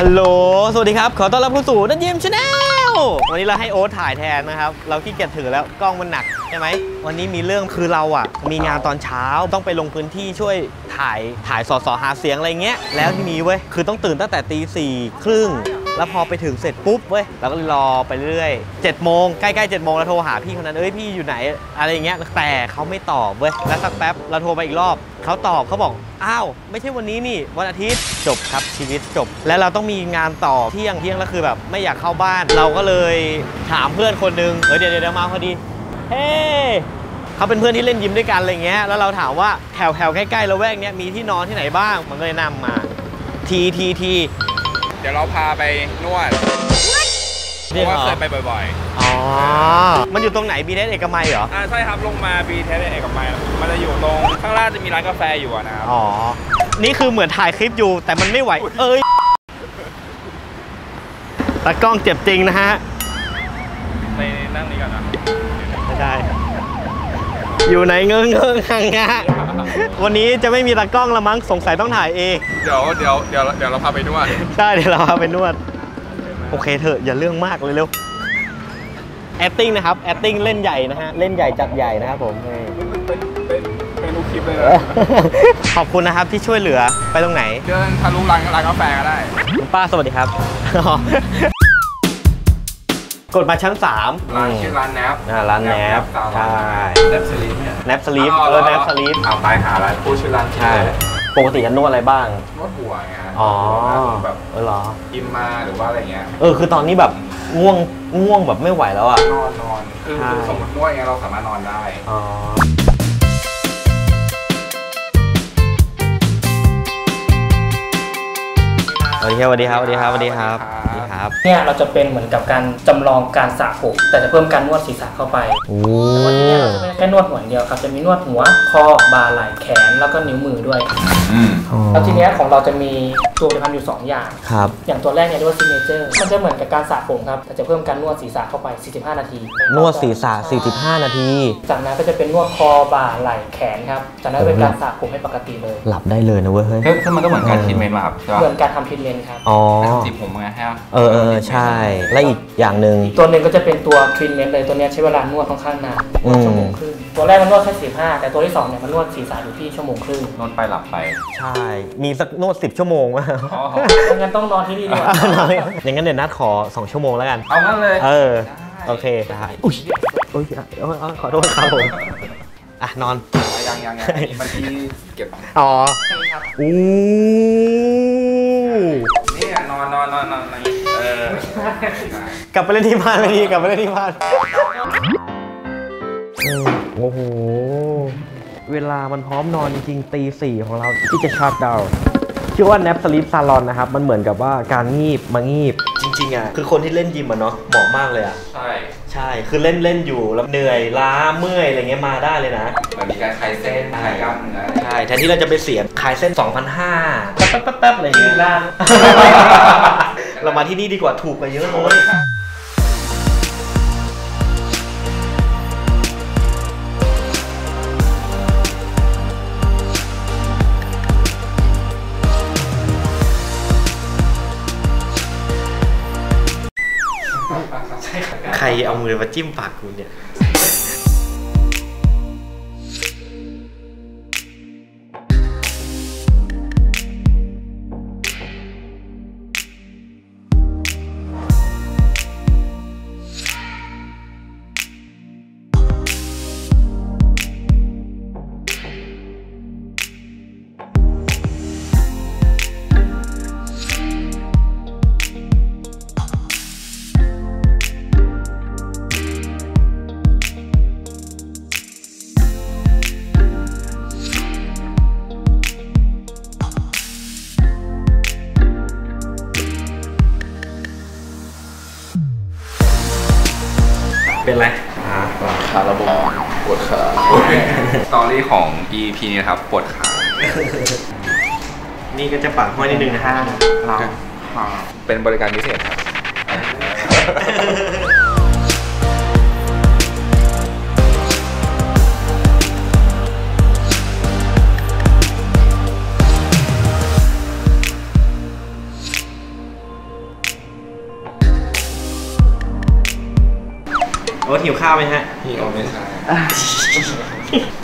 ฮัลโหล สวัสดีครับ ขอต้อนรับเข้าสู่นัดยิมชาแนลวันนี้เราให้โอ๊ตถ่ายแทนนะครับ เราขี้เกียจถือแล้วกล้องมันหนักใช่ไหม วันนี้มีเรื่องคือเราอะ มีงานตอนเช้าต้องไปลงพื้นที่ช่วยถ่ายถ่ายสอสอหาเสียงอะไรเงี้ย แล้วที่นี้เว้ย คือต้องตื่นตั้งแต่ตีสี่ครึ่ง แล้วพอไปถึงเสร็จปุ๊บเว้ยเราก็รอไปเรื่อยเจ็ดโมงใกล้ๆเจ็ดโมงเราโทรหาพี่คนนั้นเอ้ยพี่อยู่ไหนอะไรอย่างเงี้ยแต่เขาไม่ตอบเว้ยแล้วสักแป๊บเราโทรไปอีกรอบเขาตอบเขาบอกอ้าว ไม่ใช่วันนี้นี่ วันอาทิตย์จบครับชีวิตจบ แล้วเราต้องมีงานต่อเที่ยงเที่ยงแล้วคือแบบไม่อยากเข้าบ้าน เราก็เลยถามเพื่อนคนนึงเออเดี๋ยวเดี๋ยวมาพอดีเฮ้เขาเป็นเพื่อนที่เล่นยิมด้วยกันอะไรเงี้ยแล้วเราถามว่าแถวแถวใกล้ๆละแวกเนี้ยมีที่นอนที่ไหนบ้างมันก็เลยนำมาทีทีที ดี๋ยวเราพาไปนวดเพเรียกราะว่าเหรเคอยไปบ่อยอ๋อ มันอยู่ตรงไหนบีเดสเอกมัยเหรอๆอ่าใช่ครับลงมาบีเทสเอกกับไมล์มันจะอยู่ตรงข้างล่างจะมีร้านกาแฟอยู่อะนะครับ อ๋อ นี่คือเหมือนถ่ายคลิปอยู่แต่มันไม่ไหว เอ้ยตากล้องเจ็บจริงนะฮะ ในนั่งนี้ก่อนนะไม่ได้ อยู่ไหนเงื้อเงื้องังงะวันนี้จะไม่มีตากล้องละมั้งสงสัยต้องถ่ายเอง เดี๋ยวเดี๋ยวเดี๋ยวเดี๋ยวเราพาไปนวดใช่เดี๋ยวเราพาไปนวด โอเคเถอะอย่าเรื่องมากเลยเร็ว acting นะครับ acting เล่นใหญ่นะฮะ เล่นใหญ่จัดใหญ่นะครับผมนี่เป็นเป็นเป็นรูปคลิปเลยเออขอบคุณนะครับที่ช่วยเหลือไปตรงไหน เดินทะลุร้านร้านกาแฟก็ได้คุณป้าสวัสดีครับ กดมาชั้น3ร้านชื่อร้านแนบอ่าร้านแนบใช่แนบสลีปเนี่ยแนบสลีปเออแนบสลีปเอาไปหาร้านผู้ชื่อร้านใช่ปกติจะนวดอะไรบ้างนวดหัวไงฮะอ๋อแบบเออเหรอกินมาหรือว่าอะไรเงี้ยเออคือตอนนี้แบบง่วงง่วงแบบไม่ไหวแล้วอะนอนนอนคือใช่คือสมมตินวดอย่างเงี้ยเราสามารถนอนได้อ๋อ ครับสวัสดีครับสวัสดีครับสวัสดีครับสวัสดีครับเนี่ยเราจะเป็นเหมือนกับการจำลองการสระผมแต่จะเพิ่มการนวดศีรษะเข้าไปโอ้วันนี้เราจะไม่ได้แค่นวดหัวอย่างเดียวครับจะมีนวดหัวคอบ่าไหล่แขนแล้วก็นิ้วมือด้วยอืมแล้วทีเนี้ยของเราจะมีตัวผลิตภัณฑ์อยู่ 2 อย่างครับอย่างตัวแรกเนี่ยเรียกว่าซิเนเจอร์มันจะเหมือนกับการสระผมครับแต่จะเพิ่มการนวดศีรษะเข้าไป 45 นาที นวดศีรษะ 45 นาที จากนั้นก็จะเป็นนวดคอบ่าไหล่แขนครับจากนั้นก็เป็นการสระผมให้ปกติเลย หลับได้เลยนะเว้ยเฮ้ยซึ่งมันก็เหมือนการทรีทเมนต์มาครับใช่ปะเหมือนการทำทรีทเมนต์ครับอ๋อจีบผมไงฮะเออเออใช่ และอีกอย่างหนึ่ง ตัวหนึ่งก็จะเป็นตัวทรีทเมนต์เลยตัวเนี้ยใช้เวลานวดค่อนข้างนานอืม ชั่วโมงครึ่งตัวแรกมันนวดแค่15แต่ตัวที่สองเนี่ยมันนวดศีรษะอยู่ที่ชั่วโมงครึ่งนอนไปหลับไปใช่ มีสักนวด10 ชั่วโมงไหมอ๋องั้นต้องนอนที่นี่ดีกว่าอย่างนั้นเดี๋ยวนัดขอ 2 ชั่วโมงแล้วกัน เอางั้นเลย เออ โอเคได้อุ้ยอุ้ยเอาเอาขอโทษครับผมอะนอน ยังยังยังเมื่อกี้เก็บ อ๋ออู้ ลับไปเล่นที่บ้านเลยดีกลับไปเล่นที่บ้านอืมโอ้โห เวลามันพร้อมนอนจริงๆตีสี่ของเราที่จะชัดดาวชื่อว่า nap sleep salon นะครับ มันเหมือนกับว่าการงีบมางีบ จริง ๆ อะ คือคนที่เล่นยิมอะเนาะเหมาะมากเลยอะ ใช่ ใช่ คือเล่นเล่นอยู่แล้วเหนื่อยล้าเมื่อยอะไรเงี้ยมาได้เลยนะมันมีการคลายเส้นคลายกล้ามเนื้อใช่ แทนที่เราจะไปเสียขายเส้น 2,500แป๊บแป๊บแป๊บแป๊บอะไรอย่างเงี้ยล่างเรามาที่นี่ดีกว่าถูกกว่าเยอะเลย เอามือมาจิ้มปากกูเนี่ย เป็นไรขาระบบปวดขาสตอรี่ของ EP นี้นะครับปวดขา นี่ก็จะปากห้อยนิดนึงนะฮะเราเป็นบริการพิเศษครับ หิวข้าวไหมฮะพี่โอไม่ใช่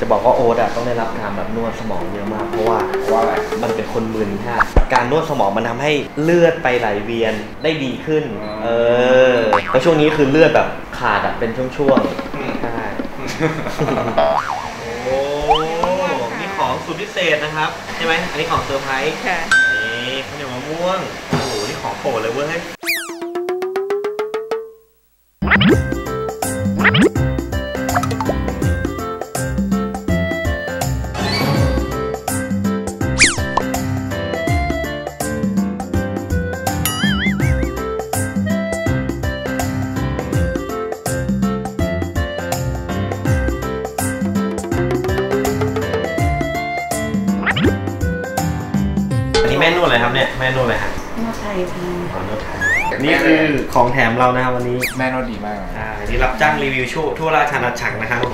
จะบอกว่าโอ๊ตอะต้องได้รับการแบบนวดสมองเยอะมาก เพราะว่าว่าอะไรมันเป็นคนมึนฮะการนวดสมองมันทำให้เลือดไปไหลเวียนได้ดีขึ้นอ๋อเออแล้วช่วงนี้คือเลือดแบบขาดอะเป็นช่วงอืมๆใช่โอ้นี่ของสุดพิเศษนะครับใช่ไหมอันนี้ของเซอร์ไพรส์ค่ะนี่ข้าวเหนียวมะม่วงโอ้โหนี่ของโปรดเลยเว้ย นวดไทยค่ะอ๋อนวดไทยนี่คือของแถมเรานะครับวันนี้แม่นวดดีมากอ่านี่รับจ้างรีวิวชั่วทั่วราชอาณาจักรนะครับผม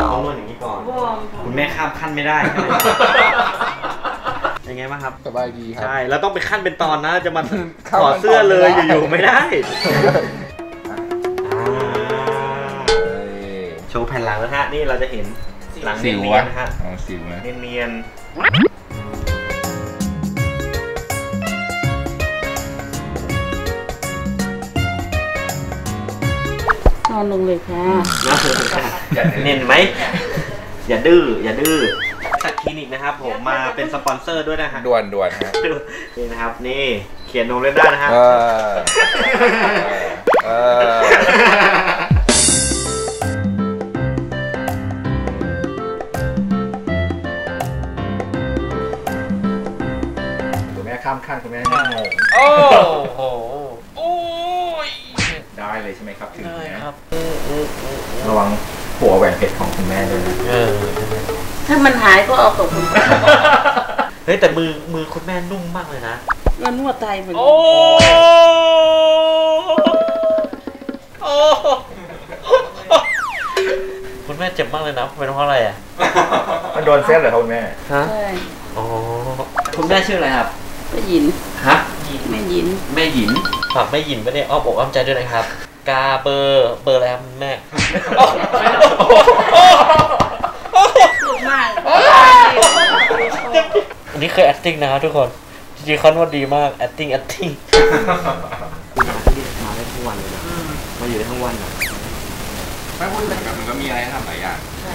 ต้องนวดอย่างนี้ก่อนวอร์มคุณแม่ข้ามขั้นไม่ได้ยังไงบ้างครับ สบายดีครัใช่ แล้วต้องไปขั้นเป็นตอนนะ จะมาเข้าถอดเสื้อเลยขั้นตอนไม่ได้อยู่ๆไม่ได้อ่าเอ้ยโชว์แผ่นหลังนะฮะ นี่เราจะเห็น หลังสิเนีวยอะนๆนะฮะอ๋อสิวนะเนียนนอนลงเลยค่ะ ๆนะเนียนไหมอย่าดื้ออย่าดื้อสัตว์คลินิกนะครับผมมาเป็นสปอนเซอร์ด้วยนะฮะด่วนด่วนฮะนี่นะครับนี่เขียนโนเล่นได้นะฮะ เออเออ ข้ามขั้นคุณแม่ไม่งงโอ้โหโอ้ยได้เลยใช่ไหมครับถึงได้นะ ครับระวังหัวแหวนเพชรของคุณแม่ด้วยนะ เออถ้ามันหายก็เอากับคุณเฮ้ยแต่มือมือคุณแม่นุ่มมากเลยนะ ก็นวดไทยเหมือนกันโอ้โอ้คุณแม่เจ็บมากเลยนะเป็นเพราะอะไรอะมันโดนเส้นเหรอครับคุณแม่ฮะใช่ อ๋อคุณแม่ชื่ออะไรครับ ก็หยินฮะแม่หยิน แม่หยินฝากแม่หยินไม่ได้อ้อมอกอ้อมใจด้วยนะครับ กาเบอร์เบอร์อะไรครับแม่ลูกมากอันนี้เคย acting นะครับทุกคนจริงๆเขานวดดีมาก acting acting มาที่มาได้ทั้งวันเลยนะมาอยู่ได้ทั้งวันนะ ไม่พูดถึงแบบมันก็มีอะไรให้ทำหลายอย่าง ใช่